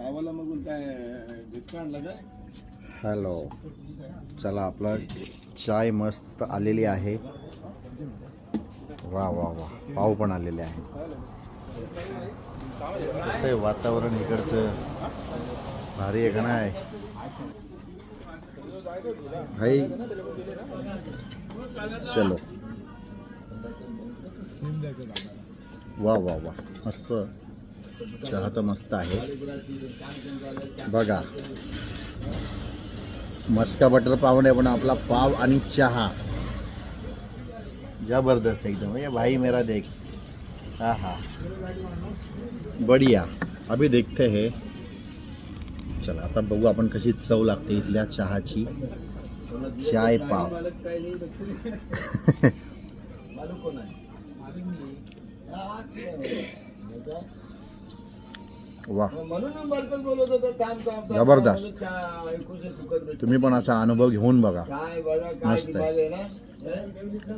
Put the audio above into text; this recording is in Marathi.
गावाला मग काय डिस्काउंट लागाय हॅलो चला आपला चाय मस्त आलेली आहे. वा वा वा. पाव पण आलेले आहे. कसं आहे वातावरण इकडचं? भारी आहे का नाही? भाई. चलो. वा वा वा. मस्त. चहा तर मस्त आहे. बघा. मस्का बटर पाव नाही पण आपला पाव आणि चहा. जबरदस्त एकदम. ये भाई मेरा देख. हा हा बढ़िया. अभी देखते है. चला आता बघू आपण कशी चव लागते इथल्या चहाची. चाय पाव. वा म्हणून मी बरकच बोलत होतो थांब थांब थांब. जबरदस्त. तुम्ही पण असा अनुभव घेऊन बघा काय बघा काय मस्त आहे. दिमाग आहे ना